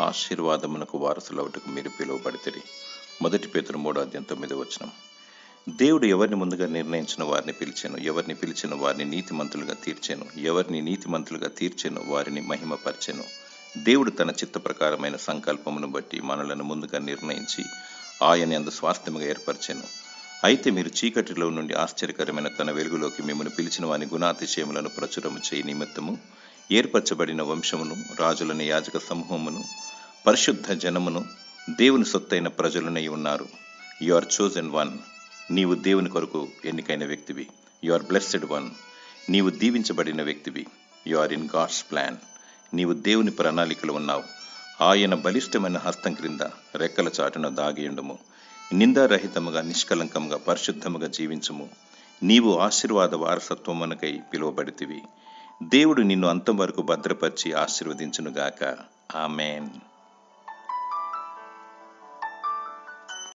ఆశీర్వాదమునకు వారసులవుటకు మీరు పిలువబడితే మొదటి పేతురు మూడో అధ్యాయం తొమ్మిది వచనం. దేవుడు ఎవరిని ముందుగా నిర్ణయించిన వారిని పిలిచాను ఎవరిని పిలిచిన వారిని నీతిమంతులుగా తీర్చాను ఎవరిని నీతిమంతులుగా తీర్చాను వారిని మహిమపరిచాను. దేవుడు తన చిత్త ప్రకారమైన సంకల్పమును బట్టి మనలను ముందుగా నిర్ణయించి ఆయన అందు స్వాస్థ్యముగా ఏర్పరిచాను. అయితే మీరు చీకటిలో నుండి ఆశ్చర్యకరమైన తన వెలుగులోకి మిమ్మల్ని పిలిచిన వాని గుణాతిశయములను ప్రచురము చేయి నిమిత్తము ఏర్పరచబడిన వంశమును రాజులని యాజక సమూహమును పరిశుద్ధ జనమును దేవుని సొత్తైన ప్రజలనై ఉన్నారు. యు ఆర్ చోజన్ వన్ నీవు దేవుని కొరకు ఎన్నికైన వ్యక్తివి. యు ఆర్ బ్లెస్డ్ వన్ నీవు దీవించబడిన వ్యక్తివి. You are in God's plan నీవు దేవుని ప్రణాళికలు ఉన్నావు. ఆయన బలిష్టమైన హస్తం క్రింద రెక్కల చాటున దాగియుండము నిందారహితముగా నిష్కలంకముగా పరిశుద్ధముగా జీవించము. నీవు ఆశీర్వాద వారసత్వమునకై పిలువబడితివి. దేవుడు నిన్ను అంతం వరకు భద్రపరిచి ఆశీర్వదించునుగాక. ఆమెన్